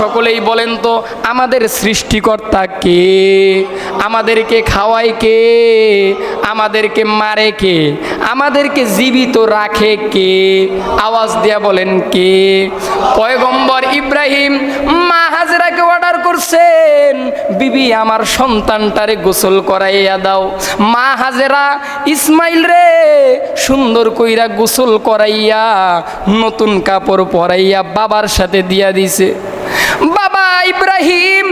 সকলেই বলেন তো, আমাদের সৃষ্টিকর্তা কে? আমাদেরকে খাওয়ায় কে? আমাদেরকে মারে কে? আমাদেরকে জীবিত রাখে কে? আওয়াজ দিয়া বলেন কে? পয়গম্বর ইব্রাহিম, মা হাজরাকে অর্ডার করছেন। বিবি, আমার সন্তানটারে গোসল করাইয়া দাও। মা হাজেরা, ইসমাইল রে, সুন্দর কইরা গোসল করাইয়া নতুন কাপড় পরাইয়া বাবার সাথে দিয়া দিছে। বাবা ইব্রাহিম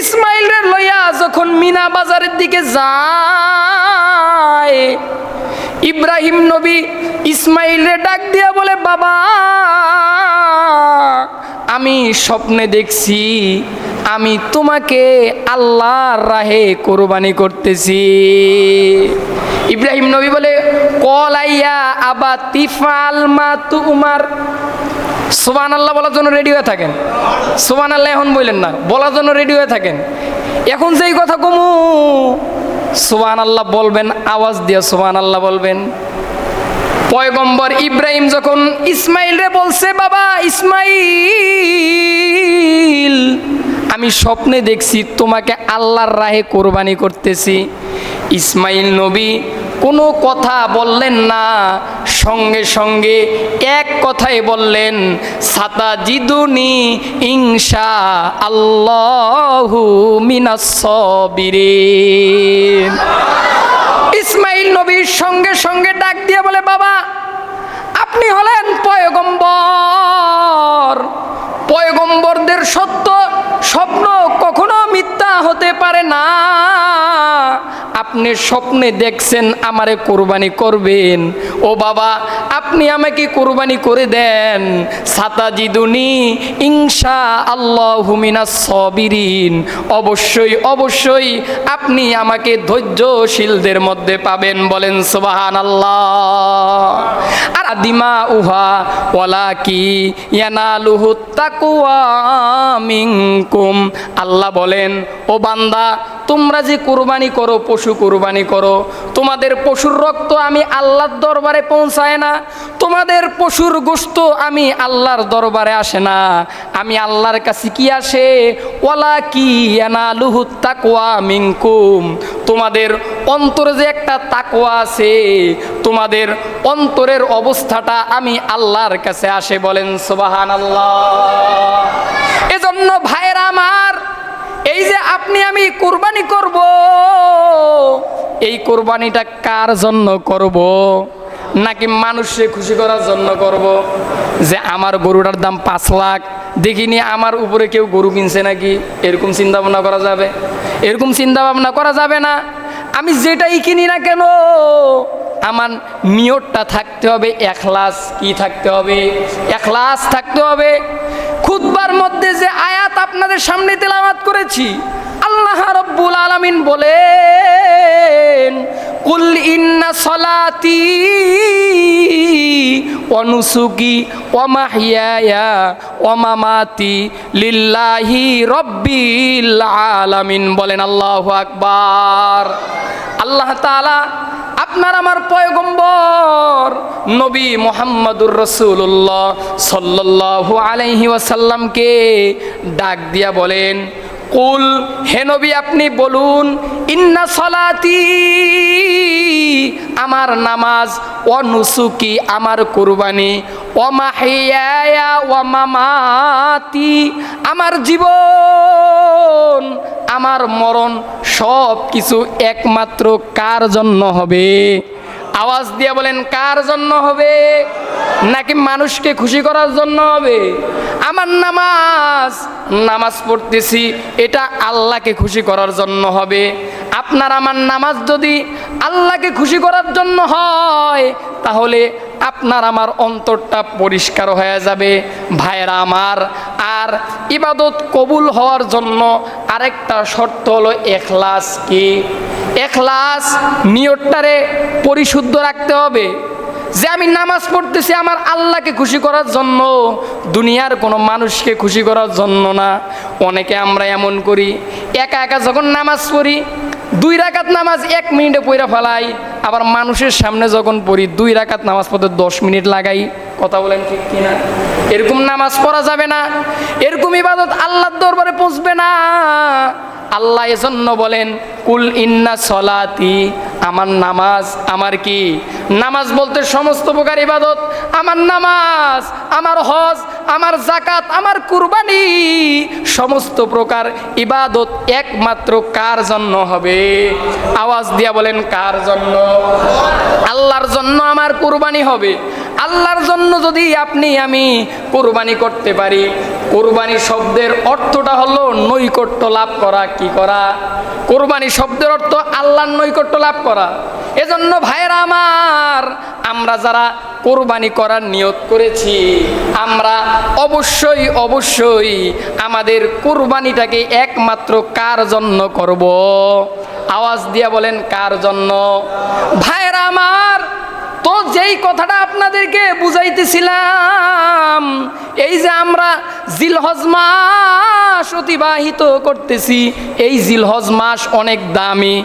ইসমাইল রে লইয়া যখন মিনা বাজারের দিকে যায়, ইব্রাহিম নবী ইসমাইল রে ডাক দিয়া বলে, বাবা, আমি স্বপ্নে দেখছি, আমি তোমাকে আল্লাহর রাহে কোরবানি করতেছি। ইব্রাহিম নবী বলে, কলাইয়া আবা তিফাল মা তু উমার সোবান আল্লাহ বলার জন্য রেডি হয়ে থাকেন। সোবান আল্লাহ এখন বললেন না, বলার জন্য রেডি হয়ে থাকেন। এখন যেই কথা কমু সোবান আল্লাহ বলবেন, আওয়াজ দিয়ে সোবান আল্লাহ বলবেন। পয়গম্বর ইব্রাহিম যখন ইসমাইল রে বলছে, বাবা ইসমাইল, আমি স্বপ্নে দেখছি তোমাকে আল্লাহর রাহে কোরবানি করতেছি। ইসমাইল নবী কোনো কথা বললেন না, সঙ্গে সঙ্গে এক কথাই বললেন সাতা জিদুনি ইংসা আল্লাহু মিনাসবিরিন ইসমাইল নবীর সঙ্গে সঙ্গে ডাক দিয়ে বলে, বাবা, আপনি হলেন পয়গম্বর। পয়গম্বরদের সত্য, স্বপ্ন পারে না। আপনি স্বপ্নে দেখছেন আমারে কোরবানি করবেন। ও বাবা, আপনি আমাকে কোরবানি করে দেন। সাতাজিদুনি ইংসা আল্লাহ হুমিনা সবিরিন। অবশ্যই অবশ্যই আপনি আমাকে ধৈর্যশীলদের মধ্যে পাবেন বলেন সোবাহান আল্লাহ আদিমা উহা ওয়ালা কি ইয়ানালুহু তাকুয়া মিনকুম। আল্লাহ বলেন ও বান্দা তোমরা যে কোরবানি করো, পশু কোরবানি করো, তোমাদের পশুর রক্ত আমি আল্লাহর দরবারে পৌঁছায় না, তোমাদের পশুর গোস্ত আমি আল্লাহর দরবারে আসে না। আমি আল্লাহর কাছে কি আসে? ওলা কি লুহু তাকোয়া মিনকুম। তোমাদের অন্তরে যে একটা তাকোয়া আছে, তোমাদের অন্তরের অবস্থাটা আমি আল্লাহর কাছে আসে বলেন সোবাহান আল্লাহ এজন্য ভাইরা আমার এই যে আপনি, আমি কোরবানি করব। এই কোরবানিটা কার জন্য করব? নাকি মানুষকে খুশি করার জন্য করব? যে আমার গরুটার দাম পাঁচ লাখ, দেখিনি আমার উপরে কেউ গরু কিনছে নাকি? এরকম চিন্তা ভাবনা করা যাবে? এরকম চিন্তা ভাবনা করা যাবে না? আমি যেটাই কিনি না কেন, আমার নিয়তটা থাকতে হবে, এখলাস কি থাকতে হবে? এখলাস থাকতে হবে। খুতবার মধ্যে যে আয়াত আপনাদের সামনে তেলাওয়াত করেছি। আল্লাহ রব্বুল আলামিন বলেন, কুল ইন্না সলাতি অনুসুকি ওমাহিয়া ওমামাতি লিল্লাহি রব্বিল আলামিন। বলেন আল্লাহ আকবার। আল্লাহ তাআলা আপনার আমার পয়গম্বর নবী মোহাম্মদুর রসুল্লাহ সাল্লাহ ওয়াসাল্লামকে ডাক দিয়া বলেন কুল। হে নবী, আপনি বলুন, ইন্না সলাতি, আমার নামাজ ও নুসুকি আমার কুরবানি। ও মাহিয়া ও মামাতি, আমার জীবন, আমার মরণ সব কিছু একমাত্র কার জন্য হবে? আওয়াজ দিয়ে বলেন, কার জন্য হবে? নাকি মানুষকে খুশি করার জন্য হবে? আমার নামাজ নামাজ পড়তেছি, এটা আল্লাহকে খুশি করার জন্য হবে। আপনার আমার নামাজ যদি আল্লাহকে খুশি করার জন্য হয়, তাহলে আপনার আমার অন্তরটা পরিষ্কার হয়ে যাবে। ভাইরা আমার, আর ইবাদত কবুল হওয়ার জন্য আরেকটা শর্ত হলো এখলাস কি? এখলাস নিয়তটারে পরিশুদ্ধ রাখতে হবে। যে আমি নামাজ পড়তেছি আমার আল্লাহকে খুশি করার জন্য, দুনিয়ার কোনো মানুষকে খুশি করার জন্য না। অনেকে আমরা এমন করি, একা একা যখন নামাজ পড়ি, দুই রাকাত নামাজ এক মিনিটে পইরা ফেলাই, আবার মানুষের সামনে যখন পড়ি, দুই রাকাত নামাজ পড়তে দশ মিনিট লাগাই, কথা বলেন ঠিক কিনা? এরকম নামাজ পড়া যাবে না, এরকম ইবাদত আল্লাহর দরবারে পৌঁছবে না। আল্লাহ এজন্য বলেন, কুল ইন্না সলাতি আমার নামাজ, আমার কি? নামাজ বলতে সমস্ত প্রকার ইবাদত। আমার নামাজ, আমার হজ, আমার জাকাত আমার কুরবানি, সমস্ত প্রকার ইবাদত একমাত্র কার জন্য হবে? আওয়াজ দিয়া বলেন, কার জন্য? আল্লাহর জন্য আমার কুরবানি হবে। আল্লাহর জন্য যদি আপনি, আমি কুরবানি করতে পারি, কোরবানি শব্দের অর্থটা হলো নৈকট্য লাভ করা, কি করা? কোরবানি শব্দের অর্থ আল্লাহর নৈকট্য লাভ করা। এজন্য ভাইয়েরা আমার, আমরা যারা কোরবানি করার নিয়ত করেছি, আমরা অবশ্যই অবশ্যই আমাদের কোরবানিটাকে একমাত্র কার জন্য করব? আওয়াজ দিয়া বলেন, কার জন্য? ভাইয়েরা আমার তো যেই কথাটা আপনাদেরকে বুঝাইতেছিলাম, এই যে আমরা জিল মাস অতিবাহিত করতেছি, এই জিলহজ মাস অনেক দামি,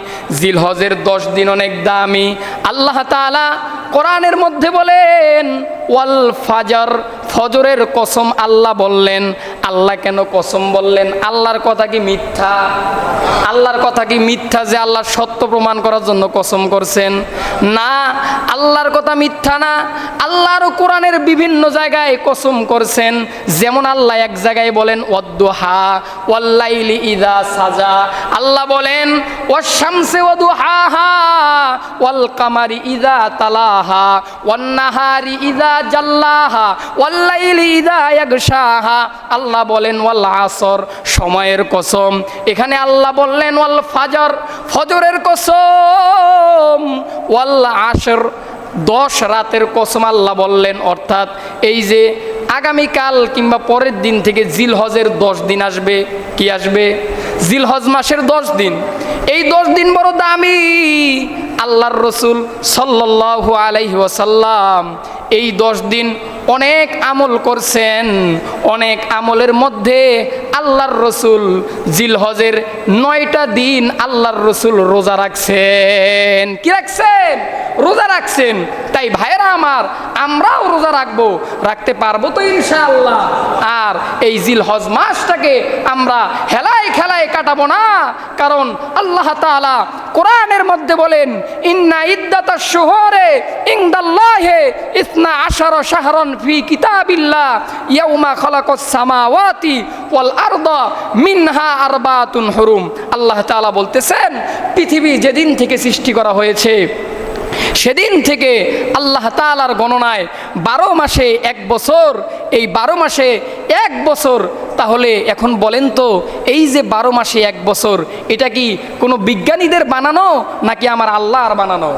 জিলহজের দশ দিন অনেক দামি। আল্লাহ তালা কোরআনের মধ্যে বলেন, ওয়াল ফাজর ফজরের কসম আল্লাহ বললেন, আল্লাহ কেন কসম বললেন? আল্লাহর কথা কি মিথ্যা? আল্লাহর কথা কি মিথ্যা যে আল্লাহ সত্য প্রমাণ করার জন্য কসম করছেন? না, আল্লাহর কথা মিথ্যা না। আল্লাহরও কোরআনের বিভিন্ন জায়গায় কসম করছেন। যেমন আল্লাহ এক জায়গায় বলেন, ওয়াদ্দুহা ওয়াল্লাইলি ইদা সাজা। আল্লাহ বলেন ওয়াশামসে ওয়াদুহাহা ওয়াল কামারি ইদা তালাহা ওয়ান্নাহারি ইদা জাল্লাহা ইয়াগশাহা আল্লাহ বলেন, ওয়াল আসর, সময়ের কসম। এখানে আল্লাহ বললেন, ওয়াল ফাজর, ফজরের কসম। ওয়াল আসর, দশ রাতের কসম আল্লাহ বললেন, অর্থাৎ এই যে আগামীকাল কিংবা পরের দিন থেকে জিল হজের দশ দিন আসবে, কি আসবে? জিল হজ মাসের দশ দিন। এই দশ দিন বড় দামি। আল্লাহর রসুল সাল্লাহ আলাইহি এই দশ দিন অনেক আমল করছেন, অনেক আমলের মধ্যে আল্লাহর রসুল জিলহজের নয়টা দিন আল্লাহর রসুল রোজা রাখছেন। কি রাখছেন? রোজা রাখছেন। তাই ভাইরা আমার, আমরাও রোজা রাখব। রাখতে পারব তো ইনশাআল্লাহ। আর এই জিল হজ মাসটাকে আমরা হেলায় খেলায় কাটাবো না। কারণ আল্লাহ তাআলা কোরআনের মধ্যে বলেন, ইন্না ইদ্দাতা শুহরে ইংদাল্লাহে ইসনা আশার শাহরন ফি কিতাবিল্লাহ ইয়াউমা খালাকাস সামাওয়াতি ওয়াল আরদ মিনহা আরবাতুন হুরুম। আল্লাহ তাআলা বলতেছেন, পৃথিবী যেদিন থেকে সৃষ্টি করা হয়েছে সেদিন থেকে আল্লাহ তালার গণনায় বারো মাসে এক বছর, এই বারো মাসে এক বছর। তাহলে এখন বলেন তো, এই যে বারো মাসে এক বছর, এটা কি কোনো বিজ্ঞানীদের বানানো নাকি আমার আল্লাহর বানানো?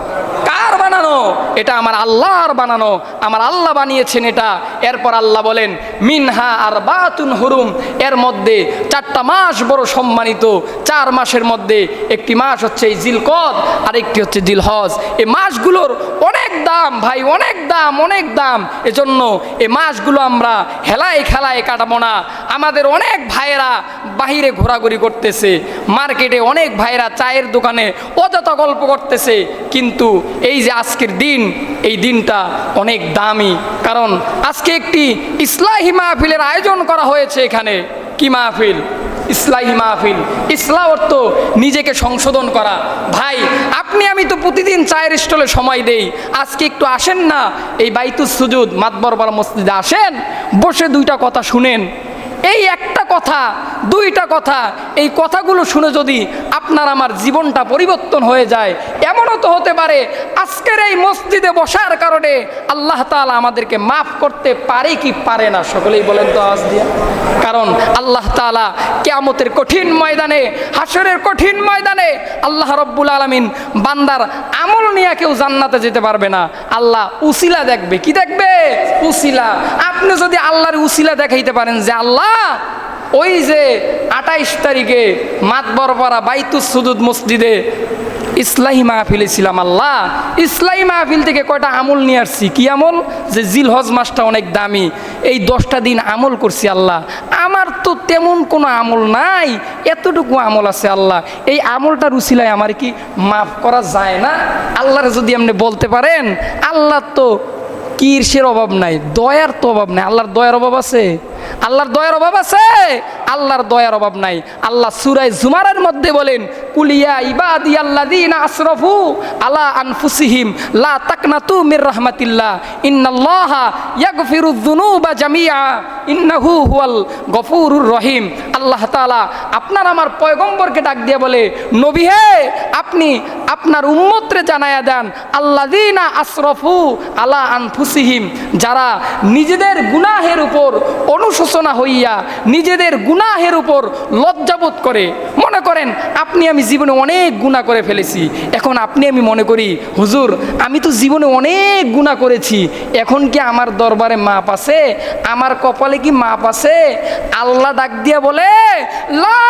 বানানো, এটা আমার আল্লাহর বানানো, আমার আল্লাহ বানিয়েছেন এটা। এরপর আল্লাহ বলেন, মিনহা আর বাতুন হুরুম। এর মধ্যে চারটা মাস বড় সম্মানিত। চার মাসের মধ্যে একটি মাস হচ্ছে এই জিলকদ আর একটি হচ্ছে জিলহজ। এই মাসগুলোর অনেক দাম, ভাই, অনেক দাম অনেক দাম। এজন্য এই মাসগুলো আমরা হেলায় খেলায় কাটাবো না। আমাদের অনেক ভাইয়েরা বাহিরে ঘোরাঘুরি করতেছে, মার্কেটে অনেক ভাইয়েরা চায়ের দোকানে অযথা গল্প করতেছে। কিন্তু এই যে আজকের দিন, এই দিনটা অনেক দামি। কারণ আজকে একটি ইসলাহি মাহফিলের আয়োজন করা হয়েছে এখানে। কি মাহফিল? ইসলাহি মাহফিল। ইসলাম অর্থ নিজেকে সংশোধন করা। ভাই, আপনি, আমি তো প্রতিদিন চায়ের স্টলে সময় দেই। আজকে একটু আসেন না, এই বাইতুস সুজুদ মাতবরবার মসজিদে আসেন, বসে দুইটা কথা শুনেন। এই একটা কথা, দুইটা কথা, এই কথাগুলো শুনে যদি আপনার আমার জীবনটা পরিবর্তন হয়ে যায়। এমনও তো হতে পারে, আজকের এই মসজিদে বসার কারণে আল্লাহ তাআলা আমাদেরকে মাফ করতে পারে কি পারে না, সকলেই বলেন তো আজ দিয়া। কারণ আল্লাহ তাআলা কেয়ামতের কঠিন ময়দানে হাসরের কঠিন ময়দানে আল্লাহ রব্বুল আলমিন বান্দার আমল নিয়ে কেউ জান্নাতে যেতে পারবে না। আল্লাহ উসিলা দেখবে, কি দেখবে? উসিলা। আপনি যদি আল্লাহর উসিলা দেখাইতে পারেন যে, আল্লাহ ওই যে আঠাইশ তারিখে মাতবরপাড়া বাইতুস সুদুদ মসজিদে ইসলাহি মাহফিলে ছিলাম আল্লাহ। ইসলাহি মাহফিল থেকে কয়টা আমল নিয়ে আসছি? কি আমল? যে জিল হজ মাসটা অনেক দামি। এই দশটা দিন আমল করছি, আল্লাহ। আমার তো তেমন কোনো আমল নাই। এতটুকু আমল আছে, আল্লাহ। এই আমলটা রুসিলায় আমার কি মাফ করা যায় না? আল্লাহর যদি আপনি বলতে পারেন আল্লাহ তো কিরসের অভাব নাই, দয়ার তো অভাব নাই। আল্লাহর দয়ার অভাব আছে? আল্লাহর দয়ার অভাব আছে? আল্লাহর দয়ার অভাব নাই। আল্লাহ সুরাই জুমারের মধ্যে বলেন কুলিয়া ইবাদি আল্লাদিন আশরফু আলা আনফুসিহিম, লা তাকনাতু মির রাহমাতিল্লাহ, ইন্নাল্লাহা ইয়াগফিরু যুনুবা জামিআ, ইন্নাহু হুয়াল গফুরুর রহিম। আল্লাহ তাআলা আপনার আমার পয়গম্বরকে ডাক দিয়ে বলে, নবী হে, আপনি আপনার উম্মতরে জানায়া দেন আল্লাদিনা আশরফু আলা আনফুসিহিম, যারা নিজেদের গুনাহের উপর অনুশোচনা হইয়া নিজেদের গুনাহের উপর লজ্জাবোধ করে। মনে করেন, আপনি আমি জীবনে অনেক গুণা করে ফেলেছি। এখন আপনি আমি মনে করি, হুজুর, আমি তো জীবনে অনেক গুণা করেছি। এখন কি আমার দরবারে মাপ আছে? আমার কপালে কি মাপ আছে? আল্লাহ ডাক দিয়া বলে, লা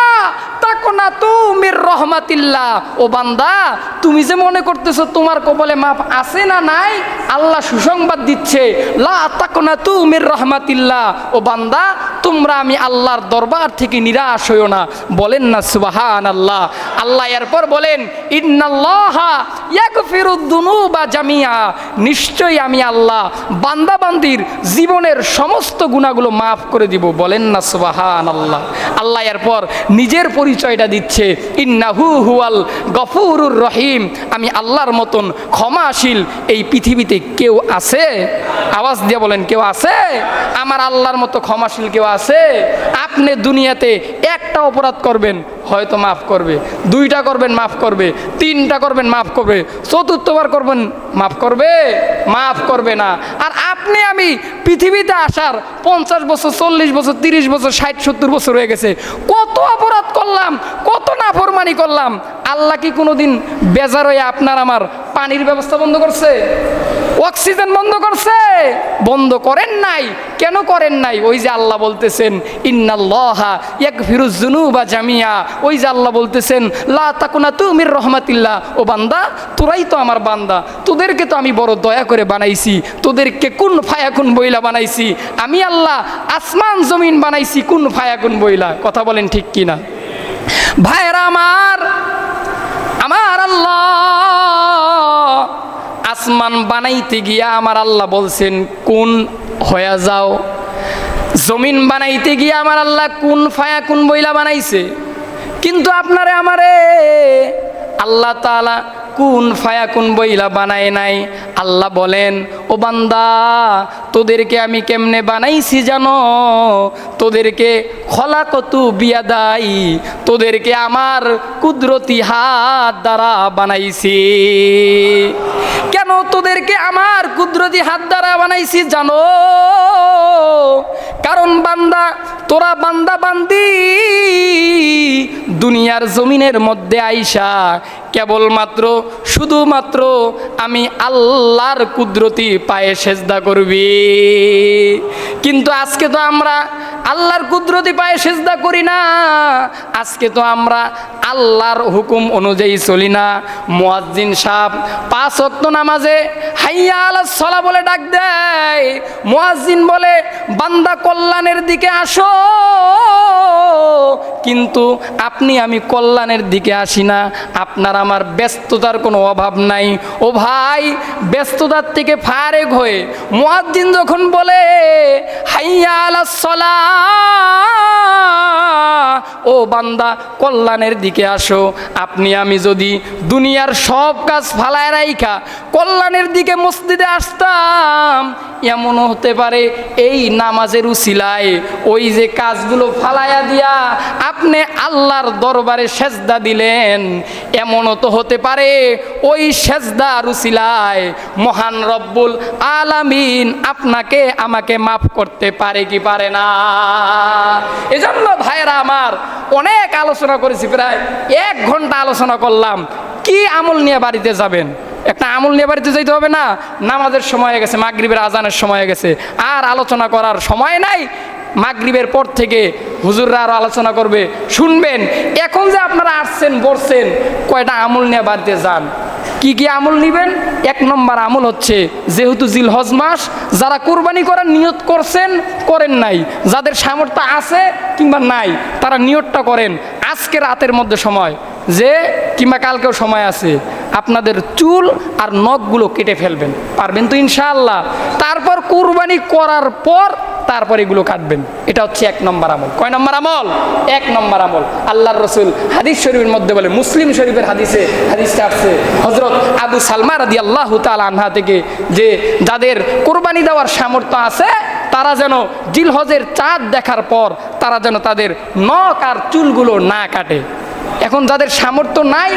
তাকনা তুমির রহমাতিল্লাহ। ও বান্দা, তুমি যে মনে করতেছো তোমার কপালে মাপ আছে না নাই আল্লাহ সুসংবাদ দিচ্ছে লা তাকনা তুমির রহমাতিল্লাহ। ও বান্দা তোমরা আমি আল্লাহর দরবার থেকে নিরাশ হইও না। বলেন না সুবাহান আল্লাহ আল্লাহ এরপর বলেন, ইন্নাল্লাহা ইয়াগফিরুদ দুনুবা জামিয়া নিশ্চয়ই আমি আল্লাহ বান্দা বান্দির জীবনের সমস্ত গুণাগুলো মাফ করে দিব। বলেন না সুবাহান আল্লাহ আল্লাহ এরপর নিজের পরিচয়টা দিচ্ছে, ইন্নাহু হুয়াল গফুরুর রহিম। আমি আল্লাহর মতন ক্ষমাশীল এই পৃথিবীতে কেউ আছে? আওয়াজ দিয়ে বলেন, কেউ আছে? আমার আল্লাহর মতো ক্ষমাশীল কেউ আছে আপনি দুনিয়াতে একটা অপরাধ করবেন, হয়তো মাফ করবে। দুইটা করবেন, মাফ করবে। তিনটা করবেন, মাফ করবে। চতুর্থবার করবেন, মাফ করবে মাফ করবে না। আর আপনি, আমি পৃথিবীতে আসার পঞ্চাশ বছর, চল্লিশ বছর, তিরিশ বছর, ষাট, সত্তর বছর হয়ে গেছে। কত অপরাধ করলাম, কত নাফরমানি করলাম। আল্লাহ কি কোনোদিন বেজার হয়ে আপনার আমার পানির ব্যবস্থা বন্ধ করছে? অক্সিজেন বন্ধ করছে। বন্ধ করেন নাই। কেন করেন নাই? ওই যে আল্লাহ বলতেছেন, ইন্নাল্লাহা ইয়াগফিরুজ যুনুবা জামিয়া। ওই যে আল্লাহ বলতেছেন, লা তাকুনা তুমির রহমাতিল্লাহ। ও বান্দা, তোরাই তো আমার বান্দা। তোদেরকে তো আমি বড় দয়া করে বানাইছি। তোদেরকে কোন ফায়াকুন বইলা বানাইছি? আমি আল্লাহ আসমান জমিন বানাইছি, কোন ফায়াকুন বইলা? কথা বলেন ঠিক কিনা? ভাইরা আমার আসমান বানাইতে গিয়া আমার আল্লাহ বলছেন, কোন হয়ে যাও? জমিন বানাইতে গিয়া আমার আল্লাহ কোন ফায়া, কোন বইলা বানাইছে? কিন্তু আপনারে আমারে আল্লাহ তালা কোন ফায়া, কোন বইলা বানায় নাই? আল্লাহ বলেন, ও বান্দা, তোদেরকে আমি কেমনে বানাইছি জানো? তোদেরকে খলা কতু বিয়া দাই তোদেরকে আমার কুদরতি হাত দ্বারা বানাইছি। কেন তোদেরকে আমার কুদরতি হাত দ্বারা বানাইছি জানো? কারণ বান্দা, তোরা বান্দা বান্দি, দুনিয়ার জমিনের মধ্যে আইসা কেবলমাত্র, শুধুমাত্র আমি আল্লাহর কুদরতি পায়ে সেজদা করবি। কিন্তু আজকে তো আমরা আল্লাহর কুদরতি পায়ে সেজদা করি না। আজকে তো আমরা আল্লাহর হুকুম অনুযায়ী চলি না। মুয়াজ্জিন সাহ পাঁচ অক্ত নামাজে হাইয়া আলা সলা বলে ডাক দেয়। মুয়াজ্জিন বলে, বান্দা কল্যাণের দিকে আসো। কিন্তু আপনি আমি কল্যাণের দিকে আসি না। আপনার আমার ব্যস্ততার কোনো অভাব নাই। ও ভাই, ব্যস্ততার থেকে ফারেক হয়ে মুয়াজ্জিন যখন বলে হাইয়া আলা ও বান্দা, কল্যাণের দিকে আসো। আপনি, আমি যদি দুনিয়ার সব কাজ ফালায় রাইখা, কল্যাণের দিকে মসজিদে আসতাম এমনও হতে পারে, এই নামাজের উসিলায় ওই যে কাজগুলো ফালাইয়া দিয়া আপনি আল্লাহর দরবারে সেজদা দিলেন, এমনও তো হতে পারে ওই সেজদা রুসিলায় মহান রব্বুল আলামিন আপনাকে, আমাকে মাফ করতে পারে কি পারে না? এজন্য ভাইয়েরা আমার অনেক আলোচনা করেছি, প্রায় এক ঘণ্টা আলোচনা করলাম, কি আমল নিয়ে বাড়িতে যাবেন? একটা আমল নিয়ে বাড়িতে যাইতে হবে না। নামাজের সময় হয়ে গেছে, মাগরিবের আজানের সময় হয়ে গেছে। আর আলোচনা করার সময় নাই। মাগরিবের পর থেকে হুজুররা আরও আলোচনা করবে। শুনবেন, এখন যে আপনারা আসছেন, বসছেন, কয়টা আমল নিয়ে বাড়িতে যান? কি কি আমল নিবেন? এক নম্বর আমল হচ্ছে, যেহেতু জিল হজ মাস, যারা কোরবানি করার নিয়ত করছেন, করেন নাই। যাদের সামর্থ্য আছে কিংবা নাই, তারা নিয়তটা করেন। আজকে রাতের মধ্যে সময়। যে কিংবা কালকেও সময় আছে। আপনাদের চুল আর নখগুলো কেটে ফেলবেন। পারবেন তো ইনশাআল্লাহ। তারপর কুরবানি করার পর তারপর এগুলো কাটবেন। এটা হচ্ছে এক নম্বর আমল। কয় নম্বর আমল? এক নম্বর আমল। আল্লাহর রসুল হাদিস শরীফের মধ্যে বলে, মুসলিম শরীফের হাদিসে হাদিসটা আসছে হজরত আবু সালমা রাদি আল্লাহ তাল আনহা থেকে যে যাদের কোরবানি দেওয়ার সামর্থ্য আছে, তারা যেন জিলহজের চাঁদ দেখার পর তারা যেন তাদের নখ আর চুলগুলো না কাটে। এখন যাদের সামর্থ্য নাই,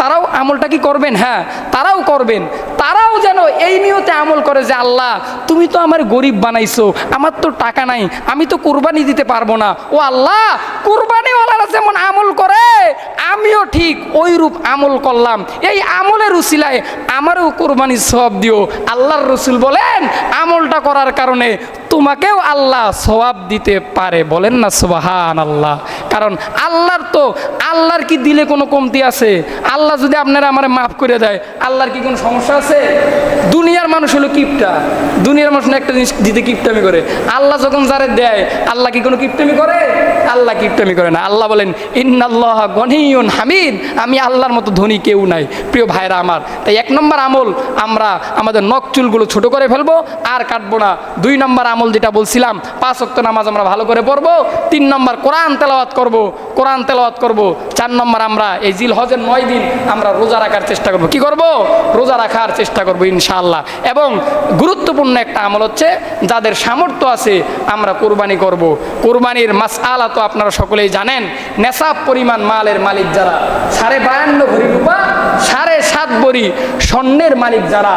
তারাও আমলটা কি করবেন? হ্যাঁ তারাও করবেন। তারাও যেন এই নিয়তে আমল করে যে, আল্লাহ, তুমি তো আমার গরিব বানাইছো, আমার তো টাকা নাই, আমি তো কুরবানি দিতে পারব না। ও আল্লাহ, কুরবানিওয়ালারা যেমন আমল করে, আমিও ঠিক ওই রূপ আমল করলাম। এই আমলের উসিলায় আমারও কোরবানি সব দিও। আল্লাহর রসুল বলেন, আমলটা করার কারণে তোমাকেও আল্লাহ সওয়াব দিতে পারে। বলেন না সুবাহান আল্লাহ কারণ আল্লাহর তো, আল্লাহর কি দিলে কোনো কমতি আছে? আল্লাহ যদি আপনারা আমার মাফ করে দেয়, আল্লাহর কি কোনো সমস্যা আছে? দুনিয়ার মানুষ হলো কিপটা। দুনিয়ার মানুষ না একটা জিনিস দিতে কিপটামি করে। আল্লাহ যখন যারে দেয়, আল্লাহ কি কোনো কিপটামি করে? আল্লাহ কিপটামি করে না। আল্লাহ বলেন, ইন্নাল্লাহ গনিয়ন হামিদ। আমি আল্লাহর মতো ধনী কেউ নাই, প্রিয় ভাইরা আমার। তাই এক নম্বর আমল আমরা আমাদের নখ চুলগুলো ছোট করে ফেলব, আর কাটবো না। দুই নম্বর আমল যেটা বলছিলাম, পাঁচ অক্ত নামাজ আমরা ভালো করে পড়ব। তিন নম্বর কোরআন তেলাওয়াত করব। কোরআন তেলাওয়াত করব। চার নম্বর আমরা এই জিল হজের নয় দিন আমরা রোজা রাখার চেষ্টা করব। কি করব? রোজা রাখার চেষ্টা করব ইনশাআল্লাহ। এবং গুরুত্বপূর্ণ একটা আমল হচ্ছে, যাদের সামর্থ্য আছে আমরা কোরবানি করব। কোরবানির মাস আলা তো আপনারা সকলেই জানেন, নেশাব পরিমাণ মালের মালিক যারা, সাড়ে বায়ান্ন ভরি রূপা, সাড়ে সাত ভরি স্বর্ণের মালিক যারা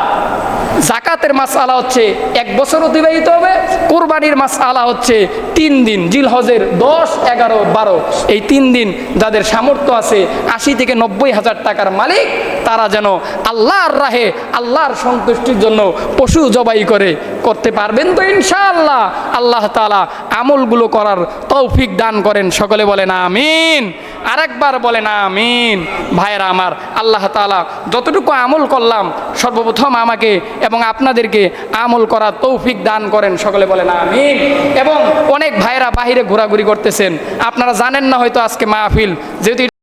জাকাতের মাস আলা হচ্ছে এক বছর অতিবাহিত হবে, কোরবানির মাস আলা হচ্ছে তিন দিন জিল হজের দশ, এগারো, বারো। এই তিন দিন যাদের সামর্থ্য আছে, আশি থেকে নব্বই হাজার টাকার মালিক, তারা যেন আল্লাহর রাহে, আল্লাহর সন্তুষ্টির জন্য পশু জবাই করে করতে পারবেন তো ইনশাআল্লাহ। আল্লাহ তালা আমলগুলো করার তৌফিক দান করেন। সকলে বলেন আমিন। আরেকবার বলেন আমিন। ভাইরা আমার, আল্লাহ তালা যতটুকু আমল করলাম, সর্বপ্রথম আমাকে এবং আপনাদেরকে আমল করার তৌফিক দান করেন। সকলে বলেন আমিন। এবং অনেক ভাইরা বাহিরে ঘোরাঘুরি করতেছেন। আপনারা জানেন না হয়তো আজকে মাহফিল, যেহেতু